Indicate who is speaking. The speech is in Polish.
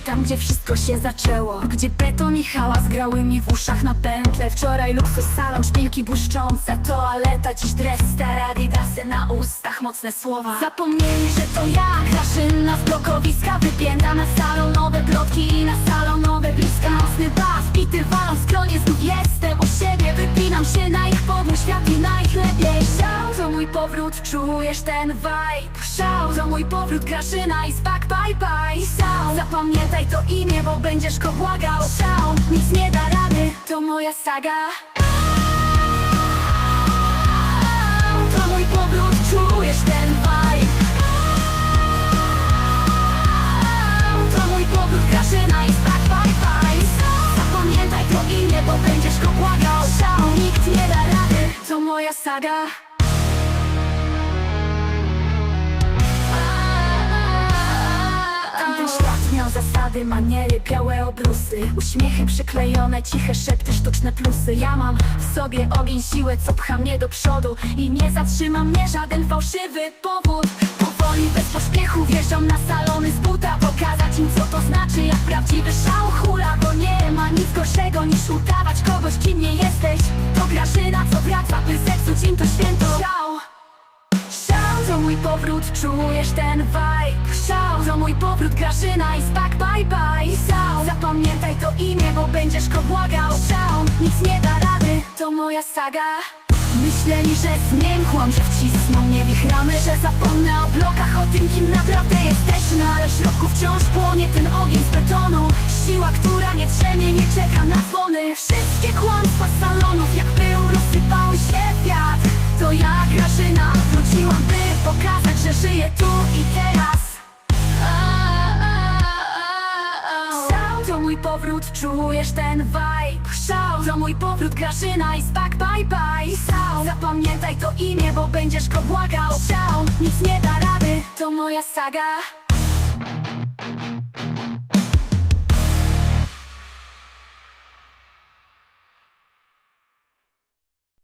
Speaker 1: tam gdzie wszystko się zaczęło. Gdzie beton i hałas grały mi w uszach na pętle. Wczoraj luksus salon, szpilki błyszczące. Toaleta, dziś dres, stare adidasy na ustach. Mocne słowa. Zapomnieli, że to ja Kraszynna z blokowiska Wypięta na salonowe plotki powrót, czujesz ten vibe. Szał, to mój powrót, Kraszyna i spak, bye bye. Szał, zapamiętaj to imię, bo będziesz go błagał. Szał, nic nie da rady, to moja saga. To mój powrót, czujesz ten vibe. To mój powrót, Kraszyna i spak, bye bye. Zapamiętaj to imię, bo będziesz go błagał. Szał, nikt nie da rady, to moja saga zasady, maniery, białe obrusy. Uśmiechy przyklejone, ciche szepty, sztuczne plusy. Ja mam w sobie ogień, siłę, co pcha mnie do przodu. I nie zatrzyma mnie żaden fałszywy powód. Powoli, bez pośpiechu wjeżdżam na salony z buta Pokazać im co to znaczy, jak prawdziwy szał hula. Bo nie ma nic gorszego niż udawać kogoś, kim nie jesteś. To Grażyna, co wraca, by zepsuć im to święto powrót, czujesz ten vibe. Szał, to mój powrót, Grażyna i spak, bye bye. Szał, zapamiętaj to imię, bo będziesz go błagał. Szał, nic nie da rady, to moja saga. Myśleli, że zmiękłam, że wcisną mnie wichramy Że zapomnę o blokach, o tym kim naprawdę jesteśmy. Ale w środku wciąż płonie ten ogień z betonu. Siła, która nie drzemie, nie czeka na dzwony. Wszystkie kłamstwa z salonów powrót, czujesz ten vibe. Szał to mój powrót, Grażyna i spak, bye bye. Szał, zapamiętaj to imię, bo będziesz go błagał. Szał, nic nie da rady, to moja saga